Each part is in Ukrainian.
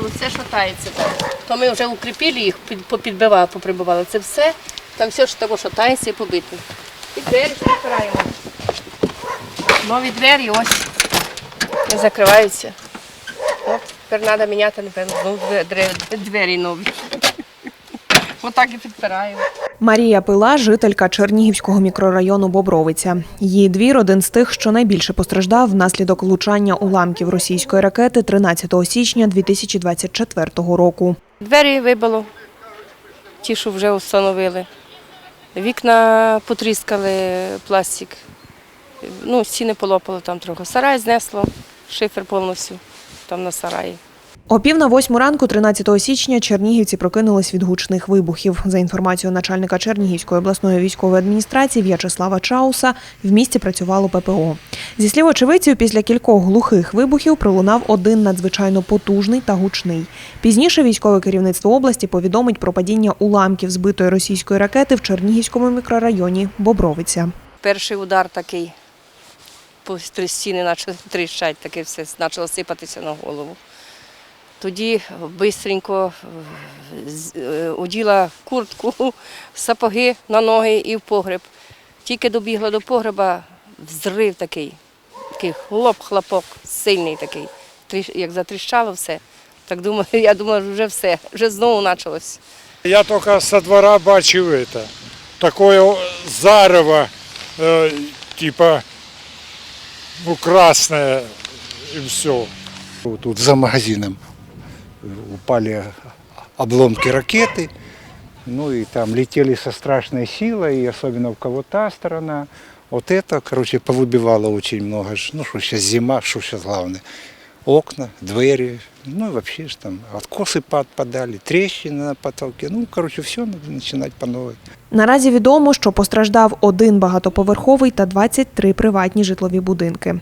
випало, все шатається. То ми вже укріпили їх, під- попідбивали, поприбивали. Це все, там все ж того шатається і побито. І двері ж. Нові двері ось не закриваються. От, тепер треба міняти, напевно, двері нові. Отак і підпираємо. Марія Пила, жителька Чернігівського мікрорайону Бобровиця. Її двір один з тих, що найбільше постраждав внаслідок влучання уламків російської ракети 13 січня 2024 року. Двері вибило, ті, що вже встановили. Вікна потріскали пластик. Ну, стіни полопало там трохи. Сарай знесло, шифер повністю там на сараї. О пів на восьму ранку, 13 січня, чернігівці прокинулись від гучних вибухів. За інформацією начальника Чернігівської обласної військової адміністрації В'ячеслава Чауса, в місті працювало ППО. Зі слів очевидців, після кількох глухих вибухів пролунав один надзвичайно потужний та гучний. Пізніше військове керівництво області повідомить про падіння уламків збитої російської ракети в Чернігівському мікрорайоні Бобровиця. Перший удар такий, три стіни почали тріщати, таке все почало сипатися на голову. Тоді швидко оділа куртку, сапоги на ноги і в погреб. Тільки добігла до погреба, взрив такий, такий хлоп-хлопок, сильний такий. Як затріщало все, так думаю, я думаю, вже все, вже знову почалось. Я только со двора бачив это. Такое зарево, типа, ну, красное, и все. Тут за магазином упали обломки ракеты, ну и там летели со страшной силой, и особенно у кого та сторона. Вот это, короче, повыбивало очень много. ж. Ну что сейчас зима, что сейчас главное. Окна, двери, ну и вообще ж там откосы подпадали, трещины на потолке. Ну, короче, все надо начинать по новой. Наразі відомо, що постраждав один багатоповерховий та 23 приватні житлові будинки.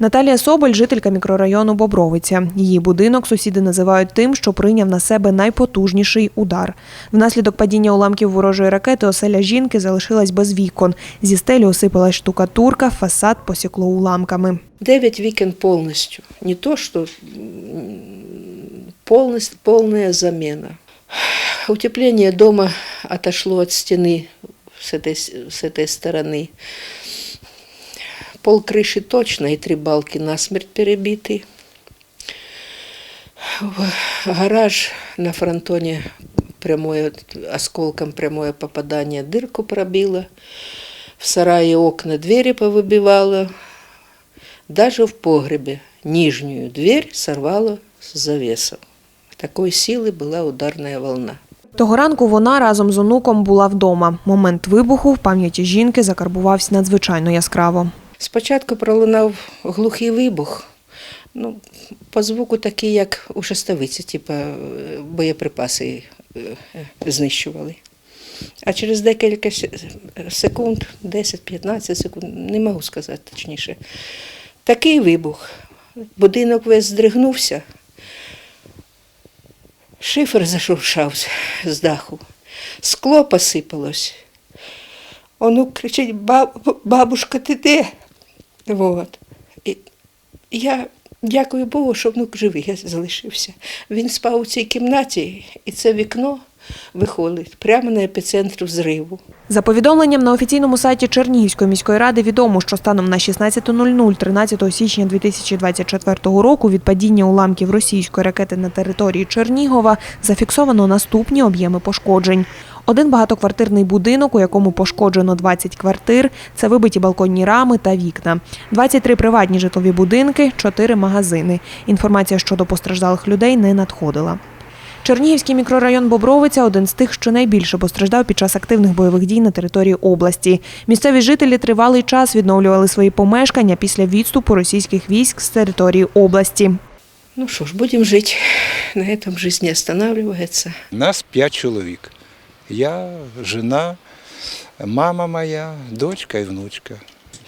Наталія Соболь, жителька мікрорайону Бобровиця. Її будинок сусіди називають тим, що прийняв на себе найпотужніший удар. Внаслідок падіння уламків ворожої ракети оселя жінки залишилась без вікон. Зі стелі осипалась штукатурка, фасад посікло уламками. Девять вікон повністю. Не то, що м, полностью, полная замена. Утепление дома отошло от стены с этой, с с этой стороны. Пол крыши точно и три балки насмерть перебиты. В- Гараж на фронтоне прямое, осколком прямое попадание дырку пробило. В сарае окна двери повыбивало. Даже в погребе нижнюю дверь сорвало с завесом. Такой силы была ударная волна. Того ранку вона разом з онуком була вдома. Момент вибуху в пам'яті жінки закарбувався надзвичайно яскраво. Спочатку пролунав глухий вибух. Ну, по звуку такий, як у шестовиці, типу боєприпаси е, знищували. А через декілька секунд, 10-15 секунд, не можу сказати точніше, такий вибух. Будинок весь здригнувся, шифер зашуршав з- даху, скло посипалось. Онук кричить, «Баб- бабушка, ти де? Вот. І я дякую Богу, що внук живий я залишився. Він спав у цій кімнаті, і це вікно виходить прямо на епіцентр взриву. За повідомленням на офіційному сайті Чернігівської міської ради відомо, що станом на 16.00 13 січня 2024 року від падіння уламків російської ракети на території Чернігова зафіксовано наступні об'єми пошкоджень. Один багатоквартирний будинок, у якому пошкоджено 20 квартир, це вибиті балконні рами та вікна. 23 приватні житлові будинки, 4 магазини. Інформація щодо постраждалих людей не надходила. Чернігівський мікрорайон Бобровиця один з тих, що найбільше постраждав під час активних бойових дій на території області. Місцеві жителі тривалий час відновлювали свої помешкання після відступу російських військ з території області. Ну що ж, будемо жити. На этом жизнь не останавливается. Нас п'ять чоловік. Я, жена, мама моя, дочка і внучка.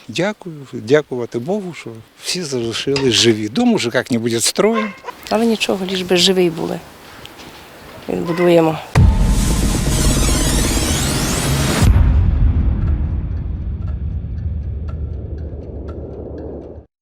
Дякую, дякувати Богу, що всі залишились живі. Дом уже як-небудь відстроїмо. Але нічого, ліж би живі були. Відбудуємо